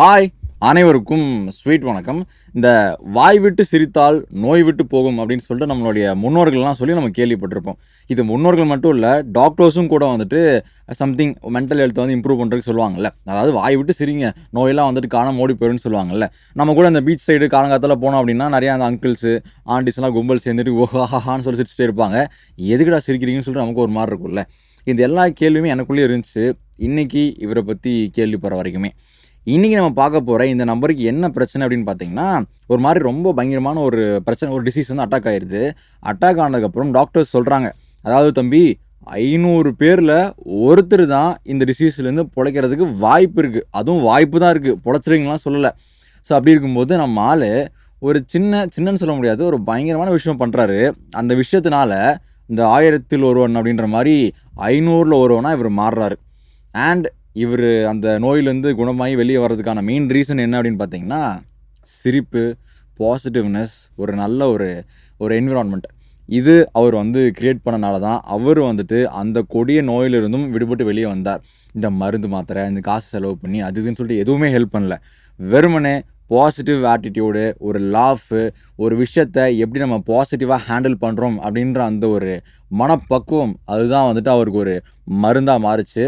Hi அனைவருக்கும் sweet வணக்கம். இந்த வாய் விட்டு சிரித்தால் நோய் விட்டு போகும் அப்படின்னு சொல்லிட்டு நம்மளுடைய முன்னோர்கள்லாம் சொல்லி நம்ம கேள்விப்பட்டிருப்போம். இது முன்னோர்கள் மட்டும் இல்லை டாக்டர்ஸும் கூட வந்துட்டு சம்திங் மென்டல் ஹெல்த்தை வந்து இம்ப்ரூவ் பண்ணுறதுக்கு சொல்லுவாங்கல்ல. அதாவது வாய் விட்டு சிரிங்க நோயெல்லாம் வந்துட்டு காணாம ஓடி போயிடும்னு சொல்லுவாங்கல்ல. நம்ம கூட இந்த பீச் சைடு காலங்காலத்தில் போனோம் அப்படின்னா நிறையா அந்த அங்கிள்ஸு ஆண்டிஸ்லாம் கும்பல் சேர்ந்துட்டு ஓஹாஹான்னு சொல்லி சிரிச்சுட்டே இருப்பாங்க. எதுக்குடா சிரிக்கிறீங்கன்னு சொல்லிட்டு நமக்கு ஒரு மாதிரி இருக்கும்ல. இந்த எல்லா கேள்வியுமே எனக்குள்ளேயே இருந்துச்சு. இன்னைக்கு இவரை பற்றி கேள்விப்படுற வரைக்குமே. இன்றைக்கி நம்ம பார்க்க போகிற இந்த நம்பருக்கு என்ன பிரச்சனை அப்படின்னு பார்த்தீங்கன்னா ஒரு மாதிரி ரொம்ப பயங்கரமான ஒரு பிரச்சனை ஒரு டிசீஸ் வந்து அட்டாக் ஆயிடுது அட்டாக் ஆனதுக்கப்புறம் டாக்டர்ஸ் சொல்கிறாங்க அதாவது தம்பி ஐநூறு பேரில் ஒருத்தர் தான் இந்த டிசீஸ்லேருந்து பிழைக்கிறதுக்கு வாய்ப்பு இருக்குது அதுவும் வாய்ப்பு தான் இருக்குது பொழைச்சிருவீங்களாம் சொல்லலை. ஸோ அப்படி இருக்கும்போது நம்ம ஆள் ஒரு சின்ன சின்னன்னு சொல்ல முடியாது. ஒரு பயங்கரமான விஷயம் பண்ணுறாரு அந்த விஷயத்தினால இந்த ஆயிரத்தில் ஒருவன் அப்படின்ற மாதிரி ஐநூறில் ஒருவனாக இவர் மாறுறாரு. அண்ட் இவர் அந்த நோயிலேருந்து குணமாகி வெளியே வர்றதுக்கான மெயின் ரீசன் என்ன அப்படின்னு பார்த்தீங்கன்னா சிரிப்பு பாசிட்டிவ்னஸ் ஒரு நல்ல ஒரு ஒரு என்விரான்மெண்ட் இது அவர் வந்து கிரியேட் பண்ணனால தான் அவர் வந்துட்டு அந்த கொடிய நோயிலிருந்தும் விடுபட்டு வெளியே வந்தார். இந்த மருந்து மாத்திரை இந்த காசு செலவு பண்ணி அது இதுன்னு சொல்லிட்டு எதுவுமே ஹெல்ப் பண்ணல. வெறுமனே பாசிட்டிவ் ஆட்டிடியூடு ஒரு லாஃபு ஒரு விஷயத்தை எப்படி நம்ம பாசிட்டிவாக ஹேண்டில் பண்ணுறோம் அப்படின்ற அந்த ஒரு மனப்பக்குவம் அதுதான் வந்துட்டு அவருக்கு ஒரு மருந்தாக மாறுச்சு.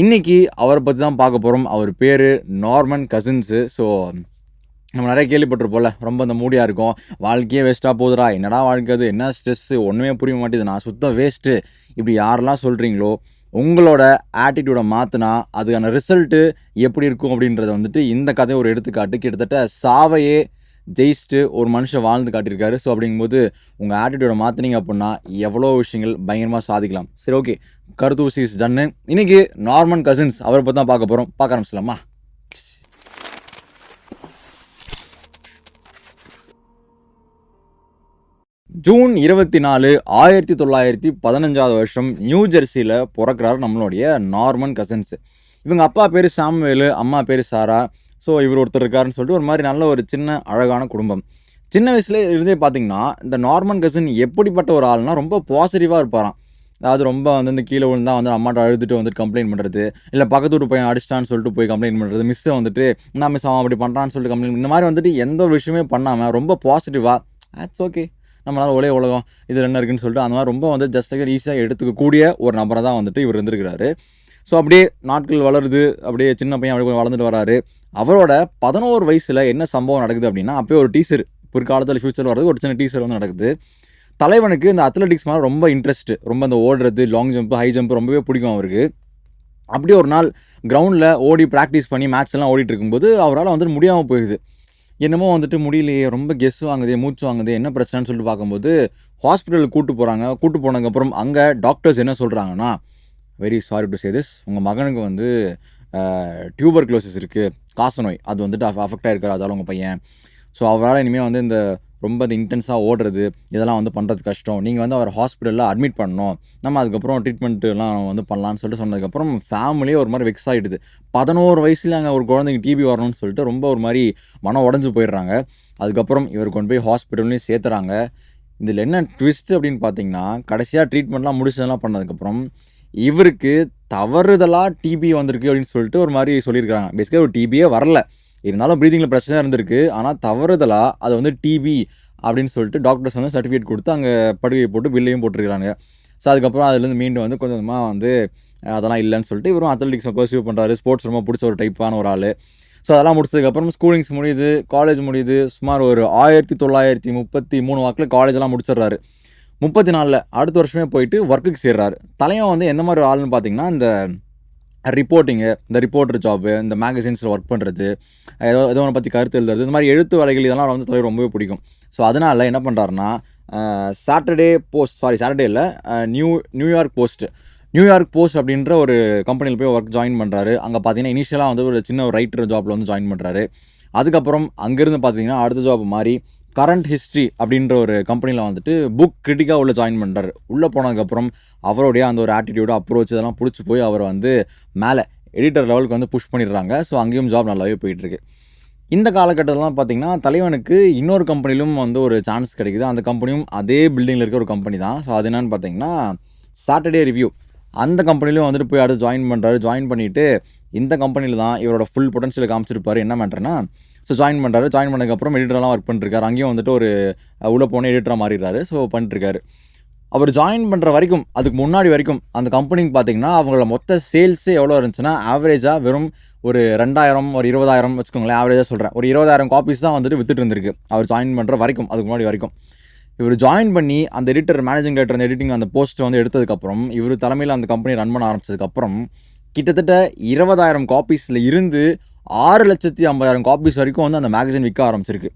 இன்னைக்கு அவரை பற்றி தான் பார்க்க போகிறோம் அவர் பேர் நார்மன் கசின்ஸு. ஸோ நம்ம நிறைய கேள்விப்பட்டிருப்போம்ல. ரொம்ப அந்த மூடியாக இருக்கும். வாழ்க்கையே வேஸ்ட்டாக போகுதுடா. என்னடா வாழ்க்கை அது? என்ன ஸ்ட்ரெஸ்ஸு ஒன்றுமே புரிய மாட்டேது நான் சுத்தம் வேஸ்ட்டு இப்படி யாரெல்லாம் சொல்கிறீங்களோ உங்களோட ஆட்டிடியூடை மாற்றினா அதுக்கான ரிசல்ட்டு எப்படி இருக்கும் அப்படின்றத வந்துட்டு இந்த கதை ஒரு எடுத்துக்காட்டு. கிட்டத்தட்ட சாவையே ஜெயிச்சுட்டு ஒரு மனுஷன் வாழ்ந்து காட்டியிருக்காரு. ஸோ அப்படிங்கும்போது உங்கள் ஆட்டிடியூடை மாற்றினீங்க அப்படின்னா எவ்வளோ விஷயங்கள் பயங்கரமாக சாதிக்கலாம். சரி ஓகே கருத்தூசி இஸ் டன்னு இன்னைக்கு நார்மன் கசின்ஸ் அவரை பற்றி தான் பார்க்க போகிறோம் பார்க்க ஆரம்பிச்சலாமா ஜூன் இருபத்தி நாலு ஆயிரத்தி தொள்ளாயிரத்தி பதினஞ்சாவது வருஷம் நியூ ஜெர்சியில் பிறக்கிறார் நம்மளுடைய நார்மன் கசின்ஸ் இவங்க அப்பா பேர் சாம்வேலு அம்மா பேர் சாரா. ஸோ இவர் ஒருத்தர் இருக்காருன்னு சொல்லிட்டு ஒரு மாதிரி நல்ல ஒரு சின்ன அழகான குடும்பம். சின்ன வயசுல இருந்தே பார்த்தீங்கன்னா இந்த நார்மன் கசின் எப்படிப்பட்ட ஒரு ஆள்னா ரொம்ப பாசிட்டிவாக இருப்பாராம். அதாவது ரொம்ப வந்து இந்த கீழே விழுந்தா வந்து அம்மாட்ட அழுதுட்டு வந்துட்டு கம்ப்ளைண்ட் பண்ணுறது இல்லை பக்கத்து வீட்டு பையன் அடிச்சிட்டான்னு சொல்லிட்டு போய் கம்ப்ளைண்ட் பண்ணுறது மிஸ்ஸை வந்துட்டு நான் மிஸ் அவன் அப்படி பண்ணுறான்னு சொல்லிட்டு கம்ப்ளைண்ட் இந்த மாதிரி வந்துட்டு எந்த ஒரு விஷயமே பண்ணாமல் ரொம்ப பாசிட்டிவாக ஆட்ஸ் ஓகே நம்மளால ஒரே உலகம் இதில் என்ன இருக்குன்னு சொல்லிட்டு அந்த மாதிரி ரொம்ப வந்து ஜஸ்ட் ஈஸியாக எடுத்துக்கக்கூடிய ஒரு நபரை தான் வந்துட்டு இவர் இருந்திருக்கிறாரு. ஸோ அப்படியே நாட்கள் வளருது. அப்படியே சின்ன பையன் அப்படியே வளர்ந்துட்டு வராரு. அவரோட பதினோரு வயசில் என்ன சம்பவம் நடக்குது அப்படின்னா அப்போயே ஒரு டீச்சர் பிற்காலத்தில் ஃபியூச்சர் வர்றது ஒரு சின்ன டீச்சர் வந்து நடக்குது. தலைவனுக்கு இந்த அத்லெட்டிக்ஸ் மேலே ரொம்ப இன்ட்ரெஸ்ட் ரொம்ப இந்த ஓடுறது லாங் ஜம்ப் ஹை ஜம்ப் ரொம்பவே பிடிக்கும் அவருக்கு. அப்படியே ஒரு நாள் கிரவுண்டில் ஓடி ப்ராக்டிஸ் பண்ணி மேட்ச் எல்லாம் ஓடிட்டு இருக்கும்போது அவரால் வந்துட்டு முடியாமல் போயிடுது. என்னமோ வந்துட்டு முடியலையே ரொம்ப கெஸ் வாங்குதே மூச்சு வாங்குதே என்ன பிரச்சனைன்னு சொல்லிட்டு பார்க்கும்போது ஹாஸ்பிட்டலுக்கு கூட்டு போகிறாங்க கூட்டு போனதுக்கப்புறம் அங்கே டாக்டர்ஸ் என்ன சொல்கிறாங்கன்னா very sorry to say this உங்கள் மகனுக்கு வந்து டியூபர் க்ளோசிஸ் இருக்குது காசநோய் அது வந்துட்டு அஃபெக்ட் ஆகிருக்காரு அதால் உங்கள் பையன். ஸோ அவரால் இனிமேல் வந்து இந்த ரொம்ப இந்த இன்டென்ஸாக ஓடுறது இதெல்லாம் வந்து பண்ணுறது கஷ்டம். நீங்கள் வந்து அவர் ஹாஸ்பிட்டலில் அட்மிட் பண்ணணும். நம்ம அதுக்கப்புறம் ட்ரீட்மெண்ட்டுலாம் வந்து பண்ணலான்னு சொல்லிட்டு சொன்னதுக்கப்புறம் ஃபேமிலியே ஒரு மாதிரி வெக்ஸ் ஆகிடுது பதினோரு வயசுல அங்கே ஒரு குழந்தைங்க டிபி வரணும்னு சொல்லிட்டு ரொம்ப ஒரு மாதிரி மனம் உடஞ்சி போயிடுறாங்க. அதுக்கப்புறம் இவர் கொண்டு போய் ஹாஸ்பிட்டல்லையும் சேர்த்துறாங்க. இதில் என்ன ட்விஸ்ட் அப்படின்னு பார்த்தீங்கன்னா கடைசியாக ட்ரீட்மெண்ட்லாம் முடிச்சதெல்லாம் பண்ணதுக்கப்புறம் இவருக்கு தவறுதலாக டிபி வந்திருக்கு அப்படின்னு சொல்லிட்டு ஒரு மாதிரி சொல்லியிருக்காங்க பேசிக்காக ஒரு டிபியே வரல. இருந்தாலும் ப்ரீதிங்கில் பிரச்சனை இருந்திருக்கு. ஆனால் தவறுதலாக அதை வந்து டிபி அப்படின்னு சொல்லிட்டு டாக்டர்ஸ் வந்து சர்டிஃபிகேட் கொடுத்து அங்கே படுகை போட்டு பில்லையும் போட்டிருக்கிறாங்க. ஸோ அதுக்கப்புறம் அதுலேருந்து மீண்டும் வந்து கொஞ்சம் கொஞ்சமாக வந்து அதெல்லாம் இல்லைன்னு சொல்லிட்டு இவரும் அத்லெட்டிக்ஸை பர்சியூ பண்ணுறாரு ஸ்போர்ட்ஸ் ரொம்ப பிடிச்ச ஒரு டைப்பான ஒரு ஆள். ஸோ அதெல்லாம் முடிச்சதுக்கப்புறம் ஸ்கூலிங்ஸ் முடியுது காலேஜ் முடியுது. சுமார் ஒரு ஆயிரத்தி தொள்ளாயிரத்தி முப்பத்தி மூணு வாக்கில் காலேஜெலாம் முடிச்சிடுறாரு. முப்பத்தி நாலில் அடுத்த வருஷமே போயிட்டு ஒர்க்குக்கு சேர்றாரு. தலைவன் வந்து எந்த மாதிரி ஆள்னு பார்த்தீங்கன்னா இந்த ரிப்போர்ட்டிங்கு இந்த ரிப்போர்ட்டர் ஜாப்பு இந்த மேகசின்ஸில் ஒர்க் பண்ணுறது ஏதோ ஏதோ ஒன்று பற்றி கருத்து எழுதுறது இந்த மாதிரி எழுத்து வேலைகள் இதெல்லாம் வந்து தலைவர் ரொம்பவே பிடிக்கும். ஸோ அதனால் என்ன பண்ணுறாருன்னா சாட்டர்டே போஸ்ட் சாரி சாட்டர்டே இல்லை new New York post New York post அப்படின்ற ஒரு கம்பெனியில் போய் ஒர்க் ஜாயின் பண்ணுறாரு அங்கே பார்த்தீங்கன்னா இனிஷியலாக வந்து ஒரு சின்ன ஒரு ரைட்டர் ஜாப்பில் வந்து ஜாயின் பண்ணுறாரு அதுக்கப்புறம் அங்கேருந்து பார்த்தீங்கன்னா அடுத்த ஜாப் மாதிரி கரண்ட் ஹிஸ்ட்ரி அப்படின்ற ஒரு கம்பெனியில் வந்துட்டு புக் கிரிட்டிக்காக உள்ள ஜாயின் பண்ணுறாரு உள்ளே போனதுக்கப்புறம் அவருடைய அந்த ஒரு ஆட்டிடியூடு அப்ரோச் இதெல்லாம் பிடிச்சி போய் அவரை வந்து மேலே எடிட்டர் லெவலுக்கு வந்து புஷ் பண்ணிடுறாங்க. ஸோ அங்கேயும் ஜாப் நல்லாவே போயிட்டுருக்கு. இந்த காலகட்டத்திலாம் பார்த்தீங்கன்னா தலைவனுக்கு இன்னொரு கம்பெனிலும் வந்து ஒரு சான்ஸ் கிடைக்குது. அந்த கம்பெனியும் அதே பில்டிங்கில் இருக்க ஒரு கம்பெனி தான். ஸோ அது என்னென்னு பார்த்தீங்கன்னா சாட்டர்டே ரிவ்யூ அந்த கம்பெனிலையும் வந்துட்டு போய் அடுத்து ஜாயின் பண்ணுறாரு ஜாயின் பண்ணிவிட்டு இந்த கம்பெனியில் தான் இவரோட ஃபுல் பொட்டன்ஷியல் காமிச்சிருப்பார். என்ன பண்ணுறேன்னா ஸோ ஜாயின் பண்ணுறாரு ஜாயின் பண்ணதுக்கப்புறம் எடிட்டரெலாம் ஒர்க் பண்ணிருக்காரு. அங்கேயும் வந்துட்டு ஒரு உள்ளே போன எடிட்டராக மாறிடுறாரு. ஸோ பண்ணிட்டுருக்காரு அவர் ஜாயின் பண்ணுற வரைக்கும் அதுக்கு முன்னாடி வரைக்கும் அந்த கம்பெனிக்கு பார்த்தீங்கன்னா அவங்களோட மொத்த சேல்ஸு எவ்வளோ இருந்துச்சுன்னா ஆவரேஜாக வெறும் ஒரு ரெண்டாயிரம் ஒரு இருபதாயிரம் வச்சுக்கோங்களேன். ஆவரேஜாக சொல்கிறேன் ஒரு இருபதாயிரம் காப்பீஸ் தான் வந்துட்டு வித்துட்டு இருந்திருக்கு. அவர் ஜாயின் பண்ணுற வரைக்கும் அதுக்கு முன்னாடி வரைக்கும். இவர் ஜாயின் பண்ணி அந்த எடிட்டர் மேனேஜிங் டேரக்டர் அந்த எடிட்டிங் அந்த போஸ்ட்டை வந்து எடுத்ததுக்கப்புறம் இவர் தலைமையில் அந்த கம்பெனி ரன் பண்ண ஆரம்பிச்சதுக்கப்புறம் கிட்டத்தட்ட இருபதாயிரம் காப்பீஸில் இருந்து ஆறு லட்சத்தி ஐம்பதாயிரம் காப்பீஸ் வரைக்கும் வந்து அந்த மேகசின் விற்க ஆரம்பிச்சிருக்கு.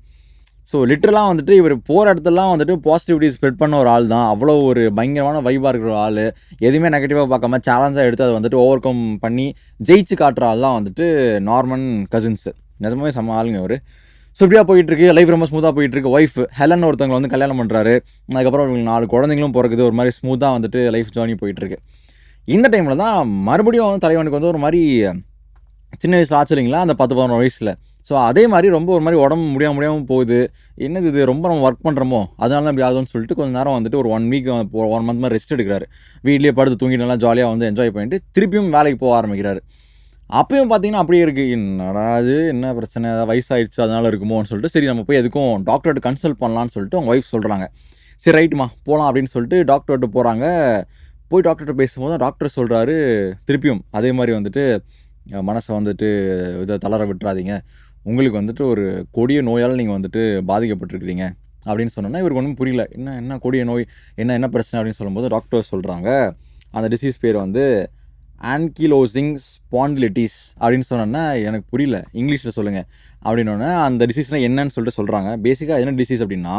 ஸோ லிட்டரலாக வந்துட்டு இவர் போகிற இடத்துலலாம் வந்துட்டு பாசிட்டிவிட்டி ஸ்ப்ரெட் பண்ண ஒரு ஆள் தான். அவ்வளோ ஒரு பயங்கரமான வைபாக இருக்கிற ஒரு ஆள். எதுவுமே நெகட்டிவாக பார்க்காம சேலஞ்சாக எடுத்து அதை வந்துட்டு ஓவர் கம் பண்ணி ஜெயிச்சு காட்டுற ஆள் தான் வந்துட்டு நார்மன் கசின்ஸு நிஜமாவே செம்ம ஆளுங்க அவர் ஸோ இப்படியா போயிட்டுருக்கு. லைஃப் ரொம்ப ஸ்மூத்தாக போயிட்டுருக்கு. ஒய்ஃப் ஹெலன் ஒருத்தவங்க வந்து கல்யாணம் பண்ணுறாரு அதுக்கப்புறம் அவங்களுக்கு நாலு குழந்தைங்களும் பிறக்குது. ஒரு மாதிரி ஸ்மூத்தாக வந்துட்டு லைஃப் ஜேர்னி போயிட்டுருக்கு. இந்த டைமில் தான் மறுபடியும் வந்து தலைவனுக்கு வந்து ஒரு மாதிரி சின்ன வயசில் ஆச்சுரிங்களா அந்த பத்து பதினொரு வயசில். ஸோ அதே மாதிரி ரொம்ப ஒரு மாதிரி உடம்பு முடியாம முடியாமல் போகுது. என்னது இது? ரொம்ப நம்ம ஒர்க் பண்ணுறோமோ அதனால தான் இப்படி ஆகுதுன்னு சொல்லிட்டு கொஞ்சம் நேரம் வந்துட்டு ஒரு ஒன் வீக் ஒன் மந்த் மாதிரி ரெஸ்ட் எடுக்கிறாரு. வீட்லேயே படுத்து தூங்கிட்டு நல்லா ஜாலியாக வந்து என்ஜாய் பண்ணிட்டு திருப்பியும் வேலைக்கு போக ஆரம்பிக்கிறாரு. அப்பயும் பார்த்தீங்கன்னா அப்படியே இருக்குது என்னடா என்ன பிரச்சனை? ஏதாவது வயசாகிடுச்சு அதனால் இருக்குமோன்னு சொல்லிட்டு சரி நம்ம போய் எதுக்கும் டாக்டர்கிட்ட கன்சல்ட் பண்ணலான்னு சொல்லிட்டு அவங்க ஒய்ஃப் சொல்கிறாங்க சரி ரைட்டுமா போகலாம் அப்படின்னு சொல்லிட்டு டாக்டர்கிட்ட போகிறாங்க போய் டாக்டர்கிட்ட பேசும்போது டாக்டர் சொல்கிறாரு திருப்பியும் அதே மாதிரி வந்துட்டு மனசை வந்துட்டு இதை தளர விட்டுறாதீங்க. உங்களுக்கு வந்துட்டு ஒரு கொடிய நோயால் நீங்கள் வந்துட்டு பாதிக்கப்பட்டிருக்கிறீங்க அப்படின்னு சொன்னோன்னா இவருக்கு ஒன்றும் புரியல. என்ன என்ன கொடிய நோய் என்ன என்ன பிரச்சனை அப்படின்னு சொல்லும்போது டாக்டர் சொல்கிறாங்க அந்த டிசீஸ் பேர் வந்து ஆன்கிலோசிங் ஸ்பாண்டிலிட்டிஸ் அப்படின்னு சொன்னோன்னா எனக்கு புரியல. இங்கிலீஷில் சொல்லுங்கள் அப்படின்னோடனே அந்த டிசீஸ்னால் என்னன்னு சொல்லிட்டு சொல்கிறாங்க பேசிக்காக என்ன டிசீஸ் அப்படின்னா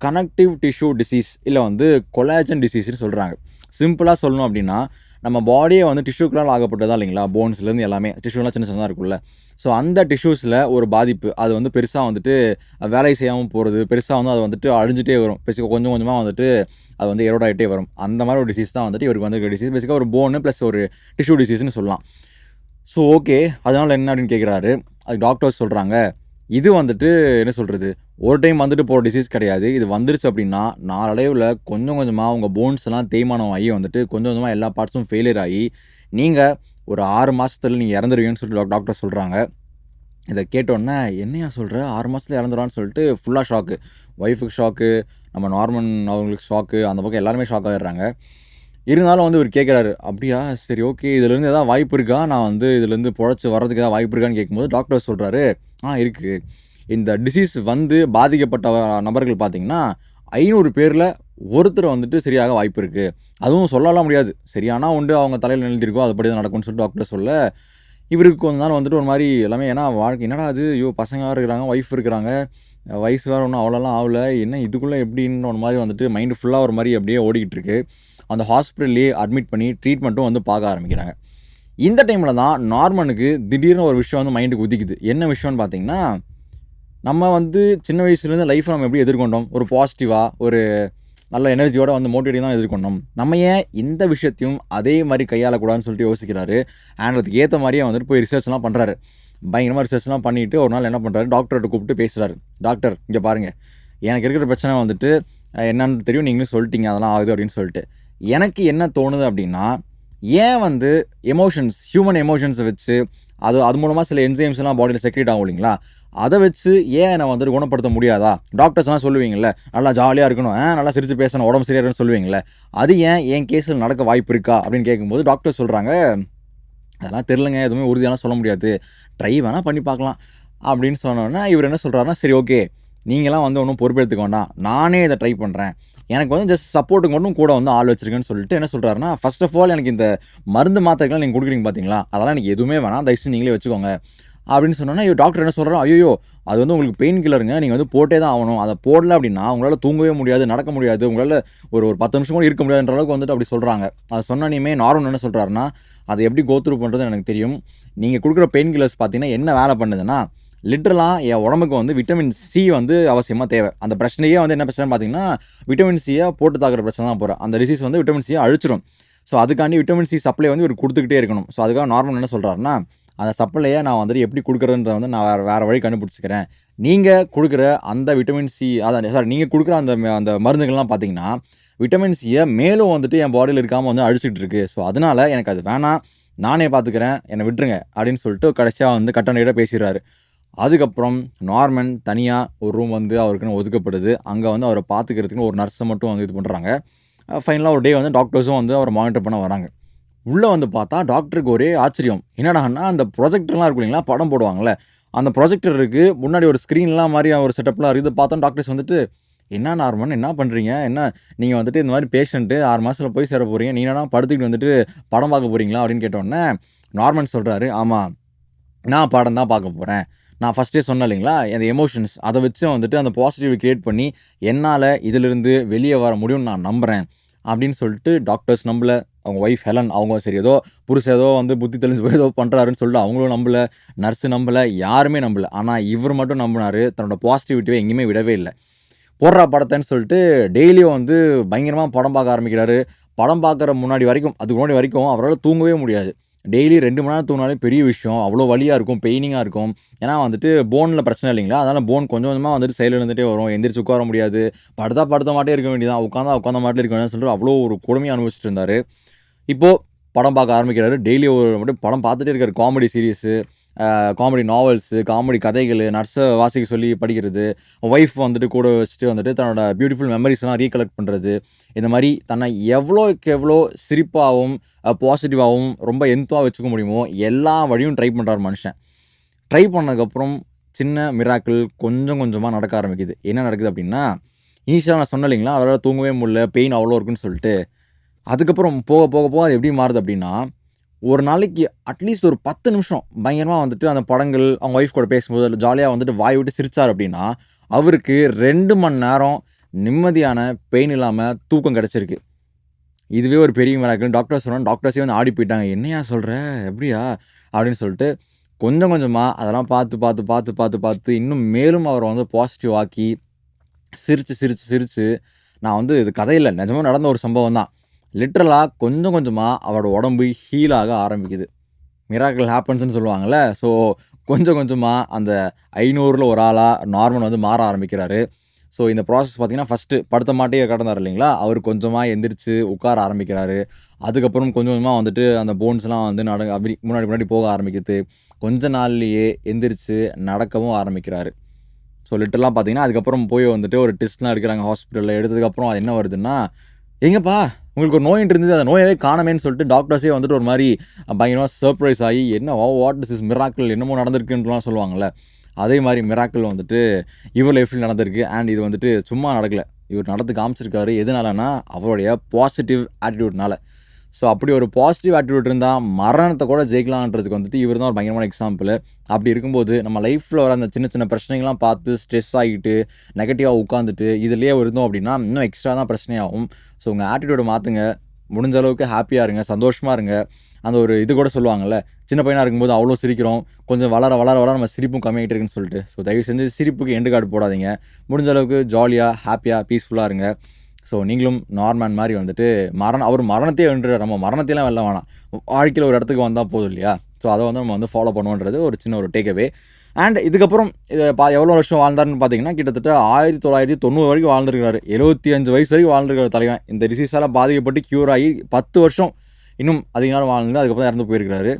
கனெக்டிவ் டிஷ்யூ டிசீஸ் இல்லை வந்து கொலாஜன் டிசீஸ்னு சொல்கிறாங்க சிம்பிளாக சொல்லணும் அப்படின்னா நம்ம பாடியே வந்து டிஷ்யூக்களால் ஆகப்பட்டதா இல்லைங்களா? போன்ஸ்லேருந்து எல்லாமே. டிஷ்யூலாம் சின்ன சின்னதாக இருக்குல்ல ஸோ அந்த டிஷ்யூஸில் ஒரு பாதிப்பு. அது வந்து பெருசாக வந்துட்டு வேலை செய்யாமல் போகிறது பெருசாக வந்து அது வந்துட்டு அழிஞ்சிட்டே வரும். பேசிக்க கொஞ்சம் கொஞ்சமாக வந்துட்டு அது வந்து எரோட் ஆகிட்டே வரும். அந்த மாதிரி ஒரு டிசீஸ் தான் வந்துட்டு இவருக்கு வந்து டிசீஸ் பேசிக்காக ஒரு போனு ப்ளஸ் ஒரு டிஷ்யூ டிசீஸ்னு சொல்லலாம். ஸோ ஓகே அதனால் என்ன அப்படின்னு கேட்குறாரு அது டாக்டர்ஸ் சொல்கிறாங்க இது வந்துட்டு என்ன சொல்கிறது ஒரு டைம் வந்துட்டு போகிற டிசீஸ் கிடையாது. இது வந்துருச்சு அப்படின்னா நாளடைவில் கொஞ்சம் கொஞ்சமாக உங்கள் போன்ஸ் எல்லாம் தேய்மானம் ஆகி வந்துட்டு கொஞ்சம் கொஞ்சமாக எல்லா பார்ட்ஸும் ஃபெயிலியர் ஆகி நீங்கள் ஒரு ஆறு மாதத்துல நீங்கள் இறந்துருவீங்கன்னு சொல்லிட்டு டாக்டர் சொல்கிறாங்க இதை கேட்டோன்னே என்னையா சொல்கிற ஆறு மாதத்துல இறந்துடுறான்னு சொல்லிட்டு ஃபுல்லாக ஷாக்கு ஒய்ஃபுக்கு ஷாக்கு நம்ம நார்மன் அவங்களுக்கு ஷாக்கு அந்த பக்கம் எல்லாருமே ஷாக் ஆகிடுறாங்க இருந்தாலும் வந்து இவர் கேட்குறாரு அப்படியா? சரி ஓகே இதுலேருந்து எதாவது வாய்ப்பு இருக்கா? நான் வந்து இதுலேருந்து பொழைச்சி வர்றதுக்கு எதாவது வாய்ப்பு இருக்கான்னு கேட்கும்போது டாக்டர் சொல்கிறாரு ஆ இருக்குது இந்த டிசீஸ் வந்து பாதிக்கப்பட்ட நபர்கள் பார்த்திங்கன்னா ஐநூறு பேரில் ஒருத்தர் வந்துட்டு சரியாக வாய்ப்பு இருக்குது அதுவும் சொல்லலாம் முடியாது. சரியானா உண்டு அவங்க தலையில் எழுதிருக்கோ அதுபடி தான் நடக்கும்னு சொல்லிட்டு டாக்டர் சொல்ல. இவருக்கு கொஞ்ச நாள் வந்துட்டு ஒரு மாதிரி எல்லாமே ஏன்னா வாழ்க்கை என்னடா அது ஐயோ பசங்க இருக்கிறாங்க ஒய்ஃப் இருக்கிறாங்க. வயசு வேறு ஒன்றும் அவ்வளோலாம் ஆகல. என்ன இதுக்குள்ளே எப்படின்னு ஒரு மாதிரி வந்துட்டு மைண்டு ஃபுல்லாக ஒரு மாதிரி அப்படியே ஓடிக்கிட்டு இருக்கு. அந்த ஹாஸ்பிட்டல்லே அட்மிட் பண்ணி ட்ரீட்மெண்ட்டும் வந்து பார்க்க ஆரம்பிக்கிறாங்க. இந்த டைமில் தான் நார்மனுக்கு திடீர்னு ஒரு விஷயம் வந்து மைண்டுக்கு உதிக்குது. என்ன விஷயம்னு பார்த்தீங்கன்னா நம்ம வந்து சின்ன வயசுலேருந்து லைஃப்பை நம்ம எப்படி எதிர்கொண்டோம்? ஒரு பாசிட்டிவாக ஒரு நல்ல எனர்ஜியோட வந்து மோட்டிவேட்டிங் தான் எதிர்கொண்டோம். நம்ம ஏன் இந்த விஷயத்தையும் அதே மாதிரி கையாளக்கூடாதுன்னு சொல்லிட்டு யோசிக்கிறாரு? அண்ட் அதுக்கு ஏற்ற மாதிரியே வந்துட்டு போய் ரிசர்ச்லாம் பண்ணுறாரு பயங்கரமாக ரிசர்ச்லாம் பண்ணிவிட்டு ஒரு நாள் என்ன பண்ணுறாரு டாக்டர்கிட்ட கூப்பிட்டு பேசுகிறாரு டாக்டர் இங்கே பாருங்கள் எனக்கு இருக்கிற பிரச்சனை வந்துட்டு அஹ், என்னன்னு தெரியும் நீங்களும் சொல்லிட்டீங்க அதெல்லாம் ஆகுது அப்படின்னு சொல்லிட்டு. எனக்கு என்ன தோணுது அப்படின்னா ஏன் வந்து எமோஷன்ஸ் ஹியூமன் எமோஷன்ஸை வச்சு அது அது மூலமாக சில என்சைம்ஸ்லாம் பாடியில் செக்ரேட் ஆகும் இல்லைங்களா? அதை வச்சு ஏன் நான் வந்துட்டு குணப்படுத்த முடியாதா? டாக்டர்ஸ்லாம் சொல்லுவீங்கல்ல நல்லா ஜாலியாக இருக்கணும் ஆ நல்லா சிரித்து பேசணும் உடம்பு சரியாருன்னு சொல்லுவீங்களே அது ஏன் என் கேஸில் நடக்க வாய்ப்பு இருக்கா? அப்படின்னு கேட்கும்போது டாக்டர் சொல்கிறாங்க அதெல்லாம் தெரிலங்க எதுவுமே உறுதியெல்லாம் சொல்ல முடியாது. ட்ரை வேணால் பண்ணி பார்க்கலாம். அப்படின்னு சொன்னோன்னா இவர் என்ன சொல்கிறாருன்னா சரி ஓகே நீங்களாம் வந்து ஒன்றும் பொறுப்பெடுத்துக்க வேண்டாம். நானே இதை ட்ரை பண்ணுறேன் எனக்கு வந்து ஜஸ்ட் சப்போர்ட்டுக்கு மட்டும் கூட வந்து ஆள் வச்சிருக்கேன்னு சொல்லிட்டு என்ன சொல்கிறாருன்னா ஃபர்ஸ்ட் ஆஃப் ஆல் எனக்கு இந்த மருந்து மாத்திரைகள்லாம் நீங்கள் கொடுக்குறீங்க பார்த்தீங்களா அதெல்லாம் எனக்கு எதுவுமே வேணாம். தயவுசு நீங்களே வச்சுக்கோங்க. அப்படின்னு சொன்னோன்னா ஐயோ டாக்டர் என்ன சொல்கிறாரோ ஐயோ அது வந்து உங்களுக்கு பெயின் கில்லருங்க நீங்கள் வந்து போட்டே தான் ஆகணும். அதை போடல அப்படின்னா உங்களால் தூங்கவே முடியாது நடக்க முடியாது. உங்களால் ஒரு ஒரு பத்து நிமிஷம் கூட இருக்க முடியாதுன்ற அளவுக்கு வந்துட்டு அப்படி சொல்கிறாங்க அதை சொன்னனையுமே நார்மல் என்ன சொல்கிறாருன்னா அதை எப்படி கோத்ரூ பண்ணுறது எனக்கு தெரியும். நீங்கள் கொடுக்குற பெயின் கில்லர்ஸ் பார்த்தீங்கன்னா என்ன வேலை பண்ணுதுன்னா லிட்ரலாக என் உடம்புக்கு வந்து விட்டமின் சி வந்து அவசியமாக தேவை. அந்த பிரச்சனையே வந்து என்ன பிரச்சனை பார்த்தீங்கன்னா விட்டமின் சியை போட்டு தாக்குற பிரச்சனை தான் போகிறேன் அந்த டிசீஸ் வந்து விட்டமின் சியை அழிச்சிடும் ஸோ அதுக்காண்டி விட்டமின் சி சப்ளை வந்து இவர் கொடுத்துக்கிட்டே இருக்கணும். ஸோ அதுக்காக நார்மல் என்ன சொல்கிறாருன்னா அந்த சப்ளையை நான் வந்துட்டு எப்படி கொடுக்குறேன்றத வந்து நான் வேறு வேறு வழி கண்டுபிடிச்சிக்கிறேன். நீங்கள் கொடுக்குற அந்த விட்டமின் சி அதான் சாரி நீங்கள் கொடுக்குற அந்த ம- அந்த மருந்துகள்லாம் பார்த்தீங்கன்னா விட்டமின் சியை மேலும் வந்துட்டு என் பாடியில் இருக்காமல் வந்து அழிச்சிட்டு இருக்கு. ஸோ அதனால் எனக்கு அது வேணாம். நானே பார்த்துக்கிறேன். என்னை விட்டுருங்க அப்படின்னு சொல்லிட்டு கடைசியாக வந்து கட்டணையிட பேசிடுறாரு. அதுக்கப்புறம் நார்மன் தனியாக ஒரு ரூம் வந்து அவருக்குன்னு ஒதுக்கப்படுது. அங்கே வந்து அவரை பார்த்துக்கிறதுக்குன்னு ஒரு நர்ஸை மட்டும் வந்து இது பண்ணுறாங்க ஃபைனலாக ஒரு டே வந்து டாக்டர்ஸும் வந்து அவரை மானிட்டர் பண்ண வராங்க. உள்ளே வந்து பார்த்தா டாக்டருக்கு ஒரே ஆச்சரியம். என்னடான்னா அந்த ப்ரொஜெக்டர்லாம் இருக்கும் இல்லைங்களா? படம் போடுவாங்கள்ல அந்த ப்ரொஜெக்டர் இருக்குது முன்னாடி ஒரு ஸ்க்ரீன்லாம் மாதிரி ஒரு செட்டப்லாம் இருக்குது. பார்த்தா டாக்டர்ஸ் வந்துட்டு என்ன நார்மன் என்ன பண்ணுறீங்க என்ன நீங்கள் வந்துட்டு இந்த மாதிரி பேஷண்ட்டு ஆறு மாதத்தில் போய் சேர போகிறீங்க நீங்கள் படுத்துக்கிட்டு வந்துட்டு படம் பார்க்க போகிறீங்களா அப்படின்னு கேட்டோடனே நார்மன் சொல்கிறாரு ஆமாம் நான் படம் தான் பார்க்க போகிறேன் நான் ஃபஸ்ட்டே சொன்னேன் இல்லைங்களா? அந்த எமோஷன்ஸ் அதை வச்சு வந்துட்டு அந்த பாசிட்டிவ் க்ரியேட் பண்ணி என்னால் இதிலிருந்து வெளியே வர முடியும்னு நான் நம்புகிறேன் அப்படின்னு சொல்லிட்டு டாக்டர்ஸ் நம்பல. அவங்க ஒய்ஃப் ஹெலன் அவங்க சரி ஏதோ புருஷ ஏதோ வந்து புத்தி தெளிஞ்சு போய் ஏதோ பண்ணுறாருன்னு சொல்லிட்டு அவங்களும் நம்பல. நர்ஸு நம்பல யாருமே நம்பல. ஆனால் இவர் மட்டும் நம்பினார். தன்னோட பாசிட்டிவிட்டியை எங்கேயுமே விடவே இல்லை. போடுறா படத்தைன்னு சொல்லிட்டு டெய்லியும் வந்து பயங்கரமாக படம் பார்க்க ஆரம்பிக்கிறாரு. படம் பார்க்குற முன்னாடி வரைக்கும் அதுக்கு முன்னாடி வரைக்கும் அவரால் தூங்கவே முடியாது. டெய்லி ரெண்டு மணி நேரம் தூங்கினாலே பெரிய விஷயம். அவ்வளோ வலியாக இருக்கும் பெயினிங்காக இருக்கும். ஏன்னா வந்துட்டு போனில் பிரச்சனை இல்லைங்களா? அதனால் போன் கொஞ்சம் கொஞ்சமாக வந்துட்டு செயல் இருந்துகிட்டே வரும். எந்திரிச்சு உட்கார முடியாது. படுத்தா படுத்த மாட்டே இருக்க வேண்டியதான் உட்காந்தா உட்காந்த மாட்டே இருக்க வேண்டியதான் சொல்லிட்டு அவ்வளோ ஒரு கொடுமையாக அனுபவிச்சுட்டு இருந்தார். இப்போது படம் பார்க்க ஆரம்பிக்கிறாரு. டெய்லி ஒரு மட்டும் படம் பார்த்துட்டே இருக்காரு. Comedy series. Comedy novels comedy கதைகள் நர்ஸை வாசிக்க சொல்லி படிக்கிறது ஒய்ஃப் வந்துட்டு கூட வச்சுட்டு வந்துட்டு தன்னோட பியூட்டிஃபுல் மெமரிஸ்லாம் ரீகலெக்ட் பண்ணுறது இந்த மாதிரி தன்னை எவ்வளோக்கு எவ்வளோ சிரிப்பாகவும் பாசிட்டிவாகவும் ரொம்ப எந்தவாக வச்சுக்க முடியுமோ எல்லா வழியும் ட்ரை பண்ணுறார் மனுஷன். ட்ரை பண்ணதுக்கப்புறம் சின்ன மிராக்கிள் கொஞ்சம் கொஞ்சமாக நடக்க ஆரம்பிக்குது. என்ன நடக்குது அப்படின்னா ஈஸியாக நான் சொன்ன இல்லைங்களா அவரால் தூங்கவே முடியல பெயின் அவ்வளோ இருக்குன்னு சொல்லிட்டு அதுக்கப்புறம் போக போக போக அது எப்படி மாறுது அப்படின்னா ஒரு நாளைக்கு அட்லீஸ்ட் ஒரு பத்து நிமிஷம் பயங்கரமாக வந்துட்டு அந்த படங்கள் அவங்க ஒய்ஃப் கூட பேசும்போது அதில் ஜாலியாக வந்துட்டு வாய் விட்டு சிரித்தார் அப்படின்னா அவருக்கு ரெண்டு மணி நேரம் நிம்மதியான பெயின் இல்லாமல் தூக்கம் கிடச்சிருக்கு. இதுவே ஒரு பெரிய மிராக்கள் டாக்டர் சொன்னால் டாக்டர்ஸே வந்து ஆடி போயிட்டாங்க. என்னையா சொல்கிற எப்படியா? அப்படின்னு சொல்லிட்டு கொஞ்சம் கொஞ்சமாக அதெல்லாம் பார்த்து பார்த்து பார்த்து பார்த்து பார்த்து இன்னும் மேலும் அவரை வந்து பாசிட்டிவ் ஆக்கி சிரித்து சிரித்து சிரித்து நான் வந்து இது கதையில் நிஜமாக நடந்த ஒரு சம்பவம் தான் லிட்ரலாக கொஞ்சம் கொஞ்சமாக அவரோட உடம்பு ஹீலாக ஆரம்பிக்குது. மிராக்கிள் ஹேப்பன்ஸ்னு சொல்லுவாங்கள்ல ஸோ கொஞ்சம் கொஞ்சமாக அந்த ஐநூறில் ஒரு ஆளாக நார்மல் வந்து மாற ஆரம்பிக்கிறாரு. ஸோ இந்த ப்ராசஸ் பார்த்திங்கன்னா ஃபஸ்ட்டு படுத்த மாட்டே கடந்தார் இல்லைங்களா? அவர் கொஞ்சமாக எந்திரிச்சு உட்கார ஆரம்பிக்கிறாரு. அதுக்கப்புறம் கொஞ்சம் கொஞ்சமாக வந்துட்டு அந்த போன்ஸ்லாம் வந்து நட அப்படி முன்னாடி முன்னாடி போக ஆரம்பிக்குது. கொஞ்ச நாள்லேயே எந்திரிச்சு நடக்கவும் ஆரம்பிக்கிறாரு. ஸோ லிட்டர்லாம் பார்த்தீங்கன்னா அதுக்கப்புறம் போய் வந்துட்டு ஒரு டெஸ்ட்லாம் எடுக்கிறாங்க ஹாஸ்பிட்டலில் எடுத்ததுக்கப்புறம் அது என்ன வருதுன்னா எங்கப்பா? உங்களுக்கு ஒரு நோய் இருந்தது அந்த நோயவே காணமேன்னு சொல்லிட்டு டாக்டர்ஸே வந்துட்டு ஒரு மாதிரி பயங்கரமாக சர்ப்ரைஸ் ஆகி என்ன oh what is is miracle என்னமோ நடந்திருக்குன்றலாம் சொல்லுவாங்கள்ல அதே மாதிரி மிராக்கிள் வந்துட்டு இவர் லைஃப்பில் நடந்திருக்கு. அண்ட் இது வந்துட்டு சும்மா நடக்கலை. இவர் நடந்து காமிச்சிருக்காரு. எதனாலனா அவருடைய பாசிட்டிவ் ஆட்டிடியூட்னால ஸோ அப்படி ஒரு பாசிட்டிவ் ஆட்டிடியூட் இருந்தால் மரணத்தை கூட ஜெயிக்கலான்றதுக்கு வந்துட்டு இவர் தான் ஒரு பயங்கரமான எக்ஸாம்பிள் அப்படி இருக்கும்போது நம்ம லைஃப்பில் வர அந்த சின்ன சின்ன பிரச்சனைகள்லாம் பார்த்து ஸ்ட்ரெஸ் ஆகிட்டு நெகட்டிவாக உட்காந்துட்டு இதுலேயே இருந்தோம் அப்படின்னா இன்னும் எக்ஸ்ட்ரா தான் பிரச்சனையாகும். ஸோ உங்கள் ஆட்டிடியூடை மாற்றுங்க முடிஞ்ச அளவுக்கு ஹாப்பியாக இருங்க சந்தோஷமாக இருங்க. அந்த ஒரு இது கூட சொல்லுவாங்கல்ல சின்ன பையனாக இருக்கும்போது அவ்வளோ சிரிக்கிறோம். கொஞ்சம் வளர வளர வளர நம்ம சிரிப்பும் கம்மியாகிட்டு இருக்குன்னு சொல்லிட்டு. ஸோ தயவு செஞ்சு சிரிப்புக்கு எண்டு கார்டு போடாதீங்க. முடிஞ்ச அளவுக்கு ஜாலியாக ஹாப்பியாக பீஸ்ஃபுல்லாக இருங்க. ஸோ நீங்களும் நார்மேன் மாதிரி வந்துட்டு மரணம் அவர் மரணத்தையே வென்றுறார் நம்ம மரணத்தையெல்லாம் வெளில வேணாம். வாழ்க்கையில் ஒரு இடத்துக்கு வந்தால் போதும் இல்லையா? ஸோ அதை வந்து நம்ம வந்து ஃபாலோ பண்ணுவோன்றது ஒரு சின்ன ஒரு டேக்அவே அண்ட் இதுக்கப்புறம் இதை பா எவ்வளோ வருஷம் வாழ்ந்தாருன்னு பார்த்தீங்கன்னா கிட்டத்தட்ட ஆயிரத்தி தொள்ளாயிரத்தி தொண்ணூறு வரைக்கும் வாழ்ந்துருக்காரு எழுபத்தி அஞ்சு வயசு வரைக்கும் வாழ்ந்துருக்காரு தலைவன். இந்த டிசீஸால் பாதிக்கப்பட்டு க்யூர் ஆகி பத்து வருஷம் இன்னும் அதிக நாள் வாழ்ந்து அதுக்கப்புறம் இறந்து போயிருக்கிறாரு.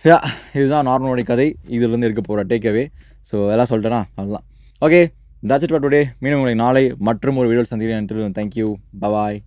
சரி இதுதான் நார்மலோடைய கதை. இதுலேருந்து இருக்க போகிற டேக்அவே ஸோ எல்லாம் சொல்லிட்டேனா? அதுதான் okay that's it for today மீண்டும் உங்களை நாளை மற்றும் ஒரு வீடியோ சந்திக்கிறேன் தேங்க்யூ பபாய்